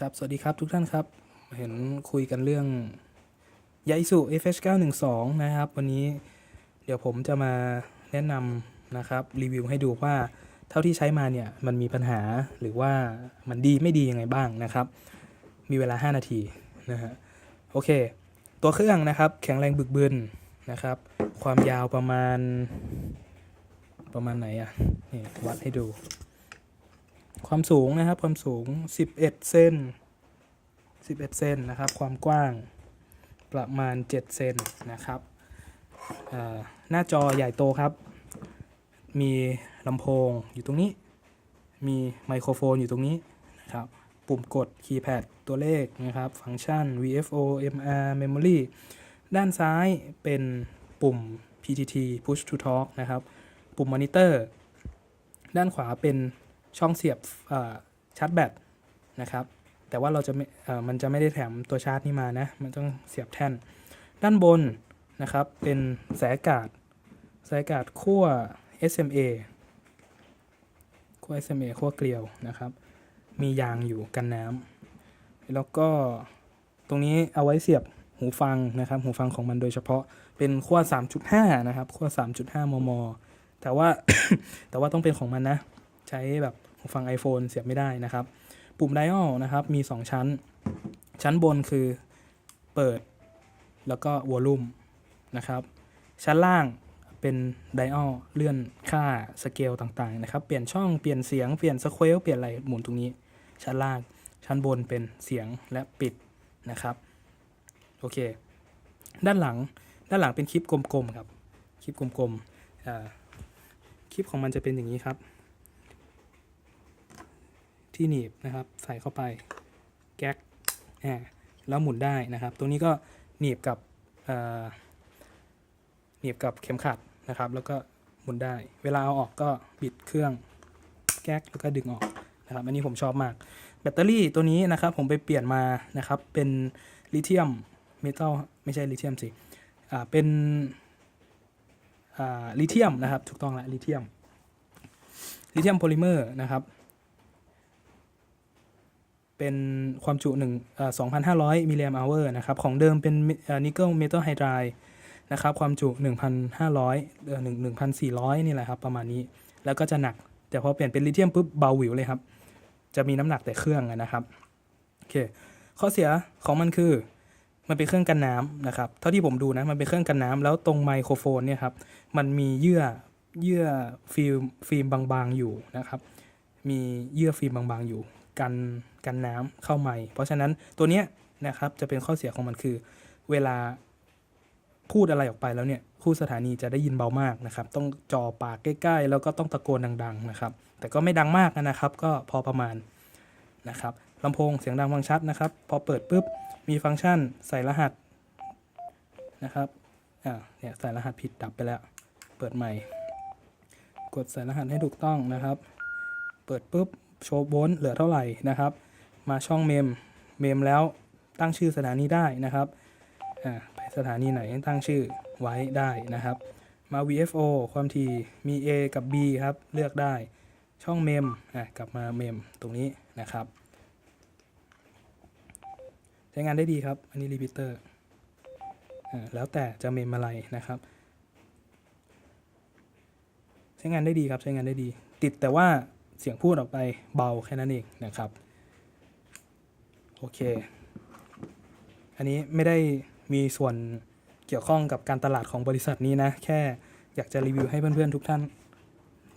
ครับ สวัสดีครับทุกท่านครับ เห็นคุยกันเรื่องยาอิสุ FH912 นะครับ วันนี้เดี๋ยวผมจะมาแนะนำนะครับรีวิวให้ดูว่าเท่าที่ใช้มาเนี่ยมันมีปัญหาหรือว่ามันดีไม่ดียังไงบ้างนะครับ มีเวลา 5 นาทีนะฮะโอเค ตัวเครื่องนะครับแข็งแรงบึกบึนนะครับ ความยาวประมาณประมาณไหนอะ่ะนี่วัดให้ดู ความสูงนะครับ ความสูง 11 เซน11 เซนนะครับ ความกว้างประมาณ 7 เซนนะครับหน้าจอใหญ่โตครับ มีลำโพงอยู่ตรงนี้ มีไมโครโฟนอยู่ตรงนี้นะครับ ปุ่มกดคีย์แพดตัวเลขนะครับ ฟังก์ชัน VFO MR Memory ด้านซ้ายเป็นปุ่ม PTT Push to Talk นะครับ ปุ่มมอนิเตอร์ ด้านขวาเป็น ช่องเสียบชาร์จแบตนะครับ แต่ว่าเราจะมันจะไม่ได้แถมตัวชาร์จนี่มานะ มันต้องเสียบแท่น ด้านบนนะครับ เป็นสายอากาศสายอากาศขั้ว SMA ขั้ว SMA ขั้วเกลียวนะครับ มียางอยู่กันน้ำแล้วก็ตรงนี้เอาไว้เสียบหูฟังนะครับ หูฟังของมันโดยเฉพาะเป็นขั้ว3.5 นะครับขั้ว3.5 มม แต่ว่าแต่ว่าต้องเป็นของมันนะ ใช้แบบหูฟัง iPhone เสียบไม่ได้นะครับ ปุ่มไดอ l นะครับมี 2 ชั้น ชั้นบนคือเปิดแล้วก็วอลลุ่มนะครับ ชั้นล่างเป็นไดอ l เลื่อนค่าสเกลต่างๆนะครับ เปลี่ยนช่องเปลี่ยนเสียงเปลี่ยนสเควลเปลี่ยนอะไรหมุนตรงนี้ ชั้นล่าง ชั้นบนเป็นเสียงและปิดนะครับ โอเค ด้านหลังด้านหลังเป็นคลิปกลมๆครับ คลิปกลมๆคลิปของมันจะเป็นอย่างนี้ครับ ที่หนีบนะครับ ใส่เข้าไปแก๊กอ่าแล้วหมุนได้นะครับตรงนี้ก็หนีบกับเหนีบกับเข็มขัดนะครับ แล้วก็หมุนได้ เวลาเอาออกก็บิดเครื่องแก๊กแล้วก็ดึงออกนะครับ อันนี้ผมชอบมาก แบตเตอรี่ตัวนี้นะครับผมไปเปลี่ยนมานะครับ เป็นลิเธียมเมทัลไม่ใช่ลิเธียมสิอ่าเป็นอ่าลิเธียมนะครับ ถูกต้องแล้วลิเธียมลิเธียมโพลิเมอร์นะครับ เป็นความจุ1เอ่อ2,500มิลลิแอมป์เวอร์นะครับ ของเดิมเป็นนิกเกิลเมทัลไฮดรายนะครับ ความจุ 1,500เอ่อ1,400 นี่แหละครับ ประมาณนี้ แล้วก็จะหนัก แต่พอเปลี่ยนเป็นลิเธียมปุ๊บเบาหวิวเลยครับ จะมีน้ำหนักแต่เครื่องนะครับ โอเค ข้อเสียของมันคือ มันเป็นเครื่องกันน้ำนะครับ เท่าที่ผมดูนะ มันเป็นเครื่องกันน้ำแล้วตรงไมโครโฟนเนี่ยครับ มันมีเยื่อ เยื่อฟิล์ม ฟิล์มบางๆ อยู่นะครับ มีเยื่อฟิล์มบางๆ อยู่ กันกันน้ำเข้าไมค์เพราะฉะนั้นตัวเนี้ยนะครับจะเป็นข้อเสียของมันคือ เวลาพูดอะไรออกไปแล้วเนี่ยคู่สถานีจะได้ยินเบามากนะครับ ต้องจ่อปากใกล้ๆ แล้วก็ต้องตะโกนดังๆนะครับ แต่ก็ไม่ดังมากนะครับ ก็พอประมาณนะครับลำโพงเสียงดังฟังชัดนะครับ พอเปิดปุ๊บมีฟังก์ชันใส่รหัสนะครับอ่าเนี่ยใส่รหัสผิดดับไปแล้ว เปิดใหม่ กดใส่รหัสให้ถูกต้องนะครับ เปิดปุ๊บ โชว์โวลต์เหลือเท่าไหร่นะครับ มาช่องเมมเมมแล้วตั้งชื่อสถานีได้นะครับอ่าไปสถานีไหนตั้งชื่อไว้ได้นะครับ มา VFO ความถี่มี A กับ B ครับ เลือกได้ช่องเมมอะกลับมาเมมตรงนี้นะครับ ใช้งานได้ดีครับ อันนี้รีพิเตอร์อ่าแล้วแต่จะเมมอะไรนะครับ ใช้งานได้ดีครับใช้งานได้ดี ติดแต่ว่า เสียงพูดออกไปเบาแค่นั้นเองนะครับโอเค อันนี้ไม่ได้มีส่วนเกี่ยวข้องกับการตลาดของบริษัทนี้นะ แค่อยากจะรีวิวให้เพื่อนๆทุกท่าน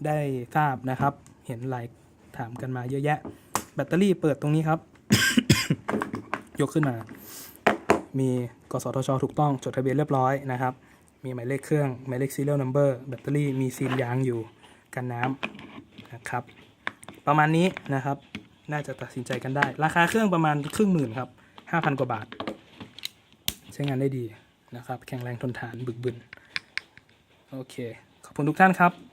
ได้ทราบนะครับ เห็นหลายถามกันมาเยอะแยะ แบตเตอรี่เปิดตรงนี้ครับ ยกขึ้นมา มีกสทช ถูกต้องจดทะเบียนเรียบร้อยนะครับ มีหมายเลขเครื่อง หมายเลข serial number แบตเตอรี่มีซีลยางอยู่กันน้ำนะครับ ประมาณนี้นะครับ น่าจะตัดสินใจกันได้ ราคาเครื่องประมาณครึ่งหมื่นครับ5,000กว่าบาท ใช้งานได้ดีนะครับ แข็งแรงทนทานบึกบึน โอเค ขอบคุณทุกท่านครับ